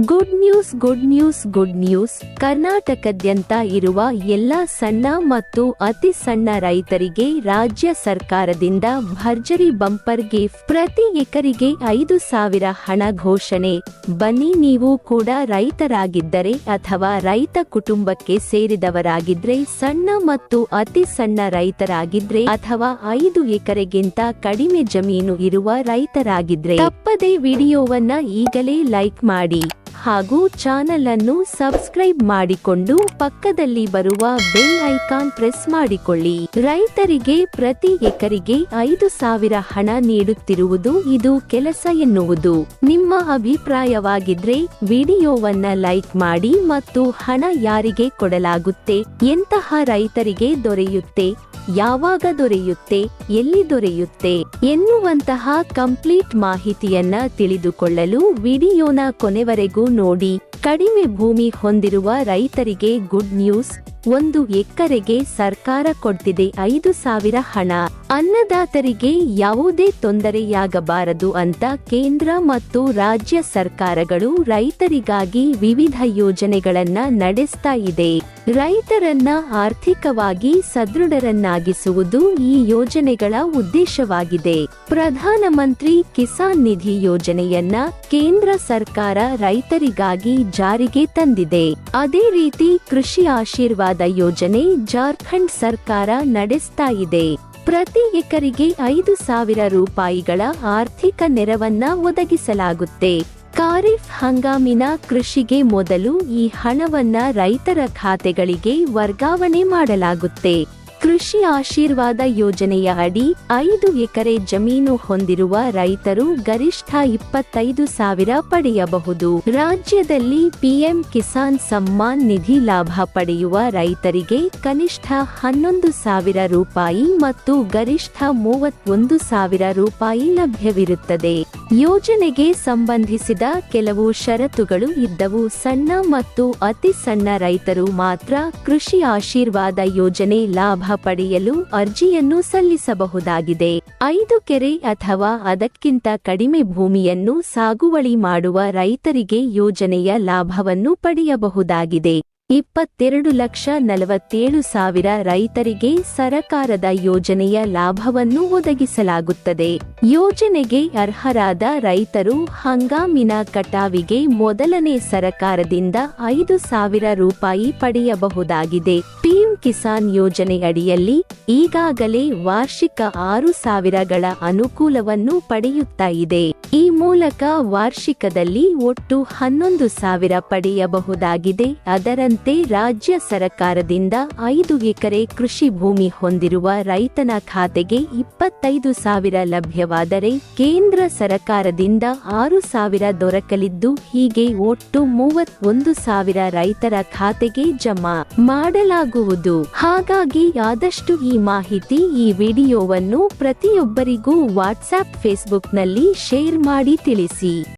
Good news good news good news ಕರ್ನಾಟಕದ್ಯಂತ ಇರುವ ಎಲ್ಲ ಸಣ್ಣ ಮತ್ತು ಅತಿ ಸಣ್ಣ ರೈತರಿಗೆ ರಾಜ್ಯ ಸರ್ಕಾರದಿಂದ ಭರ್ಜರಿ ಬಂಪರ್ ಗಿಫ್ಟ್ ಪ್ರತಿ ಎಕರಿಗೆ ಐದು ಸಾವಿರ ಹಣ ಘೋಷಣೆ. ಬನ್ನಿ ನೀವು ಕೂಡ ರೈತರಾಗಿದ್ದರೆ ಅಥವಾ ರೈತ ಕುಟುಂಬಕ್ಕೆ ಸೇರಿದವರಾಗಿದ್ರೆ, ಸಣ್ಣ ಮತ್ತು ಅತಿ ಸಣ್ಣ ರೈತರಾಗಿದ್ರೆ ಅಥವಾ ಐದು ಎಕರೆಗಿಂತ ಕಡಿಮೆ ಜಮೀನು ಇರುವ ರೈತರಾಗಿದ್ರೆ, ತಪ್ಪದೇ ವಿಡಿಯೋವನ್ನ ಈಗಲೇ ಲೈಕ್ ಮಾಡಿ. ಹಾಗೂ ಚಾನಲ್ ಅನ್ನು ಸಬ್ಸ್ಕ್ರೈಬ್ ಮಾಡಿಕೊಂಡು ಪಕ್ಕದಲ್ಲಿ ಬರುವ ಬೆಲ್ ಐಕಾನ್ ಪ್ರೆಸ್ ಮಾಡಿಕೊಳ್ಳಿ. ರೈತರಿಗೆ ಪ್ರತಿ ಎಕರಿಗೆ ಐದು ಸಾವಿರ ಹಣ ನೀಡುತ್ತಿರುವುದು ಇದು ಕೆಲಸ ಎನ್ನುವುದು. ನಿಮ್ಮ ಅಭಿಪ್ರಾಯವಾಗಿದ್ರೆ ವಿಡಿಯೋವನ್ನ ಲೈಕ್ ಮಾಡಿ ಮತ್ತು ಹಣ ಯಾರಿಗೆ ಕೊಡಲಾಗುತ್ತೆ, ಎಂತಹ ರೈತರಿಗೆ ದೊರೆಯುತ್ತೆ? ಯಾವಾಗ ದೊರೆಯುತ್ತೆ, ಎಲ್ಲಿ ದೊರೆಯುತ್ತೆ ಎನ್ನುವಂತಹ ಕಂಪ್ಲೀಟ್ ಮಾಹಿತಿಯನ್ನ ತಿಳಿದುಕೊಳ್ಳಲು ವಿಡಿಯೋನ ಕೊನೆವರೆಗೂ ನೋಡಿ. ಕಡಿಮೆ ಭೂಮಿ ಹೊಂದಿರುವ ರೈತರಿಗೆ ಗುಡ್ ನ್ಯೂಸ್. ಒಂದು ಎಕರೆಗೆ ಸರ್ಕಾರ ಕೊಡ್ತಿದೆ ಐದು ಸಾವಿರ ಹಣ. ಅನ್ನದಾತರಿಗೆ ಯಾವುದೇ ತೊಂದರೆಯಾಗಬಾರದು ಅಂತ ಕೇಂದ್ರ ಮತ್ತು ರಾಜ್ಯ ಸರ್ಕಾರಗಳು ರೈತರಿಗಾಗಿ ವಿವಿಧ ಯೋಜನೆಗಳನ್ನ ನಡೆಸ್ತಾ ಇದೆ. ರೈತರನ್ನ ಆರ್ಥಿಕವಾಗಿ ಸದೃಢರನ್ನಾಗಿಸುವುದು ಈ ಯೋಜನೆಗಳ ಉದ್ದೇಶವಾಗಿದೆ. ಪ್ರಧಾನಮಂತ್ರಿ ಕಿಸಾನ್ ನಿಧಿ ಯೋಜನೆಯನ್ನ ಕೇಂದ್ರ ಸರ್ಕಾರ ರೈತರಿಗಾಗಿ ಜಾರಿಗೆ ತಂದಿದೆ. ಅದೇ ರೀತಿ ಕೃಷಿ ಆಶೀರ್ವಾದ ಯೋಜನೆ ಜಾರ್ಖಂಡ್ ಸರ್ಕಾರ ನಡೆಸ್ತಾ ಇದೆ. ಪ್ರತಿ ಎಕರಿಗೆ ಐದು ಸಾವಿರ ರೂಪಾಯಿಗಳ ಆರ್ಥಿಕ ನೆರವನ್ನ ಒದಗಿಸಲಾಗುತ್ತೆ. ಖಾರಿಫ್ ಹಂಗಾಮಿನ ಕೃಷಿಗೆ ಮೊದಲು ಈ ಹಣವನ್ನ ರೈತರ ಖಾತೆಗಳಿಗೆ ವರ್ಗಾವಣೆ ಮಾಡಲಾಗುತ್ತೆ. ಕೃಷಿ ಆಶೀರ್ವಾದ ಯೋಜನೆಯ ಅಡಿ ಐದು ಎಕರೆ ಜಮೀನು ಹೊಂದಿರುವ ರೈತರು ಗರಿಷ್ಠ ಇಪ್ಪತ್ತೈದು ಸಾವಿರ ಪಡೆಯಬಹುದು. ರಾಜ್ಯದಲ್ಲಿ ಪಿಎಂ ಕಿಸಾನ್ ಸಮ್ಮಾನ್ ನಿಧಿ ಲಾಭ ಪಡೆಯುವ ರೈತರಿಗೆ ಕನಿಷ್ಠ ಹನ್ನೊಂದು ಸಾವಿರ ರೂಪಾಯಿ ಮತ್ತು ಗರಿಷ್ಠ ಮೂವತ್ತೊಂದು ಸಾವಿರ ರೂಪಾಯಿ ಲಭ್ಯವಿರುತ್ತದೆ. ಯೋಜನೆಗೆ ಸಂಬಂಧಿಸಿದ ಕೆಲವು ಷರತ್ತುಗಳು ಇದ್ದವು. ಸಣ್ಣ ಮತ್ತು ಅತಿ ಸಣ್ಣ ರೈತರು ಮಾತ್ರ ಕೃಷಿ ಆಶೀರ್ವಾದ ಯೋಜನೆ ಲಾಭ ಪಡೆಯಲು ಅರ್ಜಿಯನ್ನು ಸಲ್ಲಿಸಬಹುದಾಗಿದೆ. ಐದು ಕೆರೆ ಅಥವಾ ಅದಕ್ಕಿಂತ ಕಡಿಮೆ ಭೂಮಿಯನ್ನು ಸಾಗುವಳಿ ಮಾಡುವ ರೈತರಿಗೆ ಯೋಜನೆಯ ಲಾಭವನ್ನು ಪಡೆಯಬಹುದಾಗಿದೆ. ಇಪ್ಪತ್ತೆರಡು ಲಕ್ಷ ನಲವತ್ತೇಳು ಸಾವಿರ ರೈತರಿಗೆ ಸರಕಾರದ ಯೋಜನೆಯ ಲಾಭವನ್ನು ಒದಗಿಸಲಾಗುತ್ತದೆ. ಯೋಜನೆಗೆ ಅರ್ಹರಾದ ರೈತರು ಹಂಗಾಮಿನ ಕಟಾವಿಗೆ ಮೊದಲನೇ ಸರಕಾರದಿಂದ ಐದು ಸಾವಿರ ರೂಪಾಯಿ ಪಡೆಯಬಹುದಾಗಿದೆ. ಕಿಸಾನ್ ಯೋಜನೆ ಅಡಿಯಲ್ಲಿ ಈಗಾಗಲೇ ವಾರ್ಷಿಕ ಆರು ಸಾವಿರಗಳ ಅನುಕೂಲವನ್ನು ಪಡೆಯುತ್ತಾ ಇದೆ. ಈ ಮೂಲಕ ವಾರ್ಷಿಕದಲ್ಲಿ ಒಟ್ಟು ಹನ್ನೊಂದು ಸಾವಿರ ಪಡೆಯಬಹುದಾಗಿದೆ. ಅದರಂತೆ ರಾಜ್ಯ ಸರಕಾರದಿಂದ ಐದು ಎಕರೆ ಕೃಷಿ ಭೂಮಿ ಹೊಂದಿರುವ ರೈತನ ಖಾತೆಗೆ ಇಪ್ಪತ್ತೈದು ಸಾವಿರ ಲಭ್ಯವಾದರೆ ಕೇಂದ್ರ ಸರಕಾರದಿಂದ ಆರು ಸಾವಿರ ದೊರಕಲಿದ್ದು ಹೀಗೆ ಒಟ್ಟು ಮೂವತ್ತೊಂದು ಸಾವಿರ ರೈತರ ಖಾತೆಗೆ ಜಮಾ ಮಾಡಲಾಗುವುದು. ಹಾಗಾಗಿ ಆದಷ್ಟು ಈ ಮಾಹಿತಿ ಈ ವಿಡಿಯೋವನ್ನು ಪ್ರತಿಯೊಬ್ಬರಿಗೂ ವಾಟ್ಸ್ಆಪ್ ಫೇಸ್ಬುಕ್ನಲ್ಲಿ ಶೇರ್ ಮಾಡಿ ತಿಳಿಸಿ.